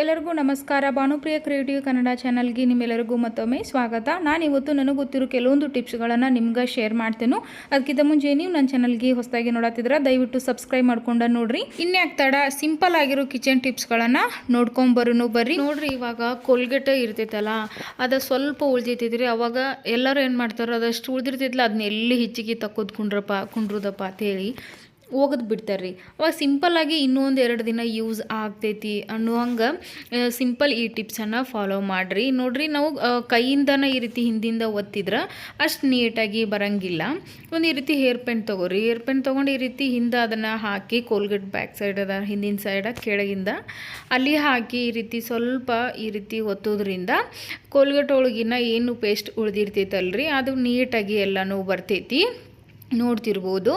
ಎಲ್ಲರಿಗೂ ನಮಸ್ಕಾರ. ಭಾನುಪ್ರಿಯ ಕ್ರಿಯೇಟಿವ್ ಕನ್ನಡ ಚಾನಲ್ಗೆ ನಿಮ್ಮೆಲ್ಲರಿಗೂ ಮತ್ತೊಮ್ಮೆ ಸ್ವಾಗತ. ನಾನು ಇವತ್ತು ನನಗೆ ಗೊತ್ತಿರೋ ಕೆಲವೊಂದು ಟಿಪ್ಸ್ಗಳನ್ನು ನಿಮ್ಗೆ ಶೇರ್ ಮಾಡ್ತೇನೆ. ಅದಕ್ಕಿಂತ ಮುಂಚೆ ನೀವು ನನ್ನ ಚಾನಲ್ಗೆ ಹೊಸದಾಗಿ ನೋಡತ್ತಿದ್ರೆ ದಯವಿಟ್ಟು ಸಬ್ಸ್ಕ್ರೈಬ್ ಮಾಡ್ಕೊಂಡು ನೋಡ್ರಿ. ಇನ್ಯಾಕೆ ತಡ ಸಿಂಪಲ್ ಆಗಿರೋ ಕಿಚನ್ ಟಿಪ್ಸ್ಗಳನ್ನು ನೋಡ್ಕೊಂಬರೋನು ಬರ್ರಿ. ನೋಡ್ರಿ, ಇವಾಗ ಕೋಲ್ಗೇಟ್ ಇರ್ತೈತಲ್ಲ, ಅದು ಸ್ವಲ್ಪ ಉಳ್ದಿರ್ತೈತ್ರಿ. ಅವಾಗ ಎಲ್ಲರೂ ಏನು ಮಾಡ್ತಾರೋ ಅದಷ್ಟು ಉಳ್ದಿರ್ತೈತಲ್ಲ ಅದನ್ನ ಎಲ್ಲಿ ಹೆಚ್ಚಿಗೆ ತಕ್ಕೋದು ಕುಂಡ್ರಪ್ಪ, ಕುಂಡ್ರುದಪ್ಪ ಅಂತೇಳಿ ಒಗದು ಬಿಡ್ತಾರೆ ರೀ ಅವಾಗ ಸಿಂಪಲ್ಲಾಗಿ ಇನ್ನೊಂದು ಎರಡು ದಿನ ಯೂಸ್ ಆಗ್ತೈತಿ ಅನ್ನೋ ಹಂಗೆ ಸಿಂಪಲ್ ಈ ಟಿಪ್ಸನ್ನು ಫಾಲೋ ಮಾಡಿರಿ. ನೋಡಿರಿ ನಾವು ಕೈಯಿಂದನೇ ಈ ರೀತಿ ಹಿಂದಿಂದ ಒತ್ತಿದ್ರೆ ಅಷ್ಟು ನೀಟಾಗಿ ಬರಂಗಿಲ್ಲ. ಒಂದು ಈ ರೀತಿ ಹೇರ್ ಪೆನ್ ತೊಗೋರಿ. ಹೇರ್ ಪೆನ್ ತೊಗೊಂಡು ಈ ರೀತಿ ಹಿಂದೆ ಅದನ್ನು ಹಾಕಿ ಕೋಲ್ಗೇಟ್ ಬ್ಯಾಕ್ ಸೈಡ್ ಅದ, ಹಿಂದಿನ ಸೈಡ ಕೆಳಗಿಂದ ಅಲ್ಲಿ ಹಾಕಿ ಈ ರೀತಿ ಸ್ವಲ್ಪ ಈ ರೀತಿ ಒತ್ತೋದ್ರಿಂದ ಕೋಲ್ಗೇಟ್ ಒಳಗಿನ ಏನು ಪೇಸ್ಟ್ ಉಳಿದಿರ್ತೈತಲ್ರಿ, ಅದು ನೀಟಾಗಿ ಎಲ್ಲನೂ ಬರ್ತೈತಿ. ನೋಡ್ತಿರ್ಬೋದು.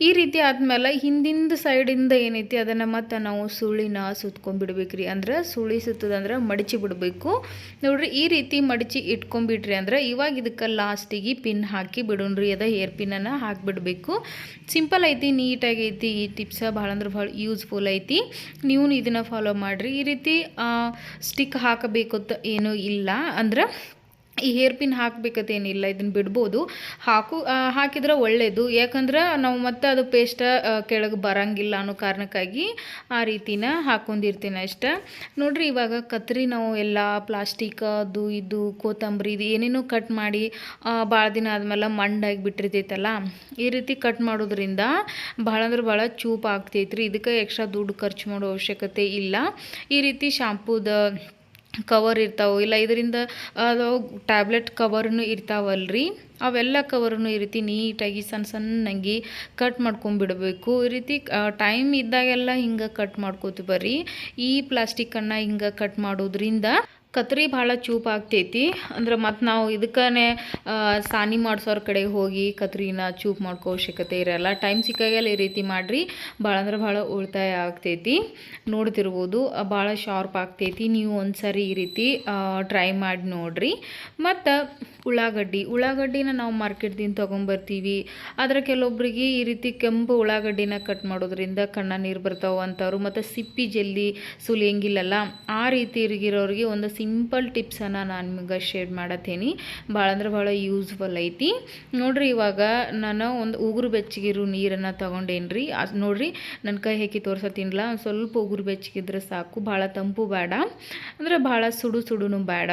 ಈ ರೀತಿ ಆದಮೇಲೆ ಹಿಂದಿಂದ ಸೈಡಿಂದ ಏನೈತಿ ಅದನ್ನು ಮತ್ತೆ ನಾವು ಸುಳಿನ ಸುತ್ಕೊಂಡ್ಬಿಡ್ಬೇಕ್ರಿ. ಅಂದ್ರೆ ಸುಳಿ ಸುತ್ತದಂದ್ರೆ ಮಡಚಿ ಬಿಡಬೇಕು. ನೋಡ್ರಿ, ಈ ರೀತಿ ಮಡಚಿ ಇಟ್ಕೊಂಡ್ಬಿಟ್ರಿ ಅಂದ್ರೆ ಇವಾಗ ಇದಕ್ಕೆ ಲಾಸ್ಟಿಗೆ ಪಿನ್ ಹಾಕಿ ಬಿಡೋಣ್ರಿ. ಅದ ಹೇರ್ ಪಿನ್ನನ್ನು ಹಾಕಿಬಿಡ್ಬೇಕು. ಸಿಂಪಲ್ ಐತಿ, ನೀಟಾಗಿ ಐತಿ. ಈ ಟಿಪ್ಸ ಭಾಳ ಅಂದ್ರೆ ಭಾಳ ಯೂಸ್ಫುಲ್ ಐತಿ. ನೀವು ಇದನ್ನು ಫಾಲೋ ಮಾಡಿರಿ. ಈ ರೀತಿ ಸ್ಟಿಕ್ ಹಾಕಬೇಕು ಅಂತ ಏನೂ ಇಲ್ಲ. ಅಂದ್ರೆ ಈ ಹೇರ್ ಪಿನ್ ಹಾಕ್ಬೇಕತ್ತೇನಿಲ್ಲ ಇದನ್ನು ಬಿಡ್ಬೋದು. ಹಾಕು ಹಾಕಿದ್ರೆ ಒಳ್ಳೆಯದು ಯಾಕಂದ್ರೆ ನಾವು ಮತ್ತೆ ಅದು ಪೇಸ್ಟ್ ಕೆಳಗೆ ಬರಂಗಿಲ್ಲ ಅನ್ನೋ ಕಾರಣಕ್ಕಾಗಿ ಆ ರೀತಿನ ಹಾಕೊಂಡಿರ್ತೀನಿ ಅಷ್ಟೆ. ನೋಡ್ರಿ, ಇವಾಗ ಕತ್ರಿ ನಾವು ಎಲ್ಲ ಪ್ಲಾಸ್ಟಿಕ್ ಅದು ಇದು ಕೊತ್ತಂಬರಿ ಇದು ಏನೇನೋ ಕಟ್ ಮಾಡಿ ಭಾಳ ದಿನ ಆದಮೇಲೆ ಮಂಡಾಗಿ ಬಿಟ್ಟಿರ್ತೈತಲ್ಲ, ಈ ರೀತಿ ಕಟ್ ಮಾಡೋದ್ರಿಂದ ಭಾಳ ಅಂದ್ರೆ ಭಾಳ ಚೂಪ್ ಆಗ್ತೈತ್ರಿ. ಇದಕ್ಕೆ ಎಕ್ಸ್ಟ್ರಾ ದುಡ್ಡು ಖರ್ಚು ಮಾಡೋ ಅವಶ್ಯಕತೆ ಇಲ್ಲ. ಈ ರೀತಿ ಶಾಂಪೂದ ಕವರ್ ಇರ್ತಾವೆ, ಇಲ್ಲ ಇದರಿಂದ, ಅದು ಟ್ಯಾಬ್ಲೆಟ್ ಕವರ್ನು ಇರ್ತಾವಲ್ರಿ? ಅವೆಲ್ಲ ಕವರ್ನು ಈ ರೀತಿ ನೀಟಾಗಿ ಸಣ್ಣ ಸಣ್ಣಗೆ ಕಟ್ ಮಾಡ್ಕೊಂಬಿಡಬೇಕು. ಈ ರೀತಿ ಟೈಮ್ ಇದ್ದಾಗೆಲ್ಲ ಹಿಂಗೆ ಕಟ್ ಮಾಡ್ಕೋತೀವಿ ಬರ್ರಿ. ಈ ಪ್ಲಾಸ್ಟಿಕ್ಕನ್ನು ಹಿಂಗೆ ಕಟ್ ಮಾಡೋದ್ರಿಂದ ಕತ್ರಿ ಭಾಳ ಚೂಪ್ ಆಗ್ತೈತಿ. ಅಂದ್ರೆ ಮತ್ತು ನಾವು ಇದಕ್ಕೇ ಸಾನಿ ಮಾಡ್ಸೋರ ಕಡೆ ಹೋಗಿ ಕತ್ರಿನ ಚೂಪ್ ಮಾಡ್ಕೋ ಅವಶ್ಯಕತೆ ಇರಲ್ಲ. ಟೈಮ್ ಸಿಕ್ಕಾಗೆಲ್ಲ ಈ ರೀತಿ ಮಾಡಿರಿ. ಭಾಳ ಅಂದ್ರೆ ಭಾಳ ಉಳಿತಾಯ ಆಗ್ತೈತಿ. ನೋಡ್ತಿರ್ಬೋದು ಭಾಳ ಶಾರ್ಪ್ ಆಗ್ತೈತಿ. ನೀವು ಒಂದ್ಸರಿ ಈ ರೀತಿ ಟ್ರೈ ಮಾಡಿ ನೋಡಿರಿ. ಮತ್ತು ಉಳ್ಳಾಗಡ್ಡಿ, ಉಳ್ಳಾಗಡ್ಡಿನ ನಾವು ಮಾರ್ಕೆಟ್ದಿಂದ ತೊಗೊಂಬರ್ತೀವಿ. ಆದರೆ ಕೆಲವೊಬ್ಬರಿಗೆ ಈ ರೀತಿ ಕೆಂಪು ಉಳ್ಳಾಗಡ್ಡಿನ ಕಟ್ ಮಾಡೋದ್ರಿಂದ ಕಣ್ಣ ನೀರು ಬರ್ತಾವಂಥವ್ರು ಮತ್ತು ಸಿಪ್ಪಿ ಜಲ್ಲಿ ಸುಲಿಯಂಗಿಲ್ಲಲ್ಲ. ಆ ರೀತಿ ಇರಿಗಿರೋರಿಗೆ ಒಂದು ಸಿಂಪಲ್ ಟಿಪ್ಸನ್ನು ನಾನು ನಿಮಗೆ ಶೇರ್ ಮಾಡತ್ತೀನಿ. ಭಾಳ ಅಂದ್ರೆ ಭಾಳ ಯೂಸ್ಫುಲ್ ಐತಿ. ನೋಡ್ರಿ ಇವಾಗ ನಾನು ಒಂದು ಉಗುರು ಬೆಚ್ಚಗಿರೋ ನೀರನ್ನು ತೊಗೊಂಡೇನ್ರಿ. ಅದು ನೋಡ್ರಿ ನನ್ನ ಕೈ ಹಾಕಿ ತೋರ್ಸತ್ತೀನಿಲ್ಲ ಸ್ವಲ್ಪ ಉಗುರು ಬೆಚ್ಚಗಿದ್ರೆ ಸಾಕು. ಭಾಳ ತಂಪು ಬೇಡ. ಅಂದರೆ ಭಾಳ ಸುಡು ಸುಡುನು ಬೇಡ.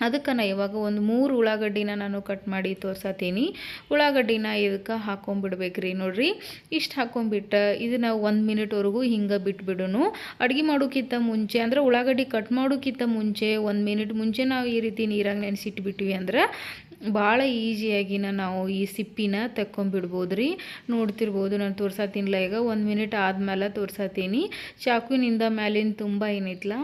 ಅದಕ್ಕೆ ಇವಾಗ ಒಂದು ಮೂರು ಉಳ್ಳಾಗಡ್ಡಿನ ನಾನು ಕಟ್ ಮಾಡಿ ತೋರ್ಸತ್ತೀನಿ ಉಳ್ಳಾಗಡ್ಡಿನ ಇದಕ್ಕೆ ಹಾಕೊಂಡ್ಬಿಡ್ಬೇಕ್ರಿ ನೋಡಿರಿ. ಇಷ್ಟು ಹಾಕೊಂಡ್ಬಿಟ್ಟು ಇದನ್ನು ಒಂದು ಮಿನಿಟ್ವರೆಗೂ ಹಿಂಗೆ ಬಿಟ್ಬಿಡೋನು. ಅಡುಗೆ ಮಾಡೋಕ್ಕಿಂತ ಮುಂಚೆ ಅಂದ್ರೆ ಉಳ್ಳಾಗಡ್ಡಿ ಕಟ್ ಮಾಡೋಕ್ಕಿಂತ ಮುಂಚೆ ಒಂದು ಮಿನಿಟ್ ಮುಂಚೆ ನಾವು ಈ ರೀತಿ ನೀರಾಗ ನೆನೆಸಿಟ್ಬಿಟ್ವಿ ಅಂದ್ರೆ ಭಾಳ ಈಸಿಯಾಗಿನ ನಾವು ಈ ಸಿಪ್ಪಿನ ತಕ್ಕೊಂಬಿಡ್ಬೋದು ರೀ ನೋಡ್ತಿರ್ಬೋದು, ನಾನು ತೋರ್ಸತ್ತೀನಿಲ್ಲ ಈಗ ಒಂದು ಮಿನಿಟ್ ಆದಮೇಲೆ ತೋರ್ಸತ್ತೀನಿ ಚಾಕುವಿನಿಂದ ಮ್ಯಾಲಿನ ತುಂಬ ಏನೈತ್ಲ?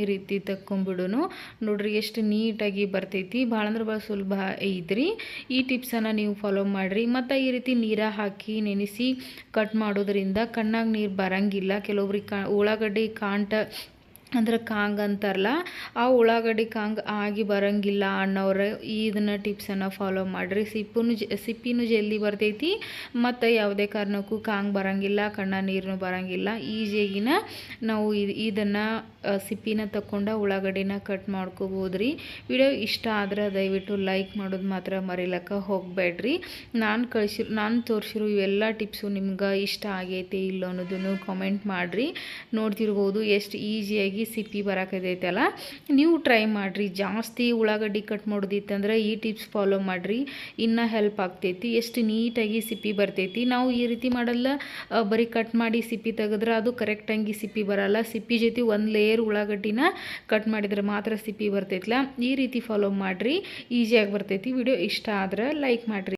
ಈ ರೀತಿ ತಕ್ಕೊಂಬಿಡೋನು. ನೋಡ್ರಿ, ಎಷ್ಟು ನೀಟಾಗಿ ಬರ್ತೈತಿ. ಭಾಳ ಅಂದ್ರೆ ಭಾಳ ಸುಲಭ ಐತ್ರಿ. ಈ ಟಿಪ್ಸನ್ನು ನೀವು ಫಾಲೋ ಮಾಡಿರಿ. ಮತ್ತು ಈ ರೀತಿ ನೀರ ಹಾಕಿ ನೆನೆಸಿ ಕಟ್ ಮಾಡೋದ್ರಿಂದ ಕಣ್ಣಾಗ ನೀರು ಬರಂಗಿಲ್ಲ. ಕೆಲವೊಬ್ರಿಗೆ ಕಾ ಉಳ್ಳಾಗಡ್ಡಿ ಕಾಂಟ ಅಂದ್ರೆ ಕಾಂಗ್ ಅಂತಾರಲ್ಲ, ಆ ಉಳ್ಳಾಗಡ್ಡಿ ಕಾಂಗ್ ಆಗಿ ಬರಂಗಿಲ್ಲ ಅನ್ನೋರು ಇದನ್ನ ಟಿಪ್ಸನ್ನು ಫಾಲೋ ಮಾಡಿರಿ. ಸಿಪ್ಪು ಸಿಪ್ಪಿನೂ ಜಲ್ದಿ ಬರ್ತೈತಿ, ಮತ್ತು ಯಾವುದೇ ಕಾರಣಕ್ಕೂ ಕಾಂಗ್ ಬರಂಗಿಲ್ಲ, ಕಣ್ಣ ನೀರು ಬರಂಗಿಲ್ಲ. ಈಜಿಯಾಗಿನ ನಾವು ಇದು, ಇದನ್ನು ಸಿಪ್ಪಿನ ತಕ್ಕೊಂಡು ಉಳ್ಳಾಗಡ್ಡಿನ ಕಟ್ ಮಾಡ್ಕೋಬೋದು ರೀ ವಿಡಿಯೋ ಇಷ್ಟ ಆದ್ರೆ ದಯವಿಟ್ಟು ಲೈಕ್ ಮಾಡೋದು ಮಾತ್ರ ಮರಿಲಕ್ಕ ಹೋಗಬೇಡ್ರಿ. ನಾನು ಕಳ್ಸಿರೋ ನಾನು ತೋರಿಸಿರೋ ಇವೆಲ್ಲ ಟಿಪ್ಸು ನಿಮ್ಗೆ ಇಷ್ಟ ಆಗೈತೆ ಇಲ್ಲ ಅನ್ನೋದನ್ನು ಕಾಮೆಂಟ್ ಮಾಡಿರಿ. ನೋಡ್ತಿರ್ಬೋದು, ಎಷ್ಟು ಈಸಿಯಾಗಿ ಸಿಪ್ಪಿ ಬರಾಕತೈತಲ್ಲ ನೀವು ಟ್ರೈ ಮಾಡಿರಿ. ಜಾಸ್ತಿ ಉಳ್ಳಾಗಡ್ಡಿ ಕಟ್ ಮಾಡೋದಿತ್ತಂದ್ರೆ ಈ ಟಿಪ್ಸ್ ಫಾಲೋ ಮಾಡಿರಿ. ಇನ್ನೂ ಹೆಲ್ಪ್ ಆಗ್ತೈತಿ. ಎಷ್ಟು ನೀಟಾಗಿ ಸಿಪ್ಪಿ ಬರ್ತೈತಿ. ನಾವು ಈ ರೀತಿ ಮಾಡಲ್ಲ. ಬರೀ ಕಟ್ ಮಾಡಿ ಸಿಪ್ಪಿ ತೆಗೆದ್ರೆ ಅದು ಕರೆಕ್ಟಾಗಿ ಸಿಪ್ಪಿ ಬರಲ್ಲ. ಸಿಪ್ಪಿ ಜೊತೆ ಒಂದು ಲೇಯರ್ ಉಳ್ಳಾಗಡ್ಡಿನ ಕಟ್ ಮಾಡಿದ್ರೆ ಮಾತ್ರ ಸಿಪ್ಪಿ ಬರ್ತೈತಲ್ಲ ಈ ರೀತಿ ಫಾಲೋ ಮಾಡಿರಿ. ಈಸಿಯಾಗಿ ಬರ್ತೈತಿ. ವಿಡಿಯೋ ಇಷ್ಟ ಆದ್ರೆ ಲೈಕ್ ಮಾಡಿರಿ.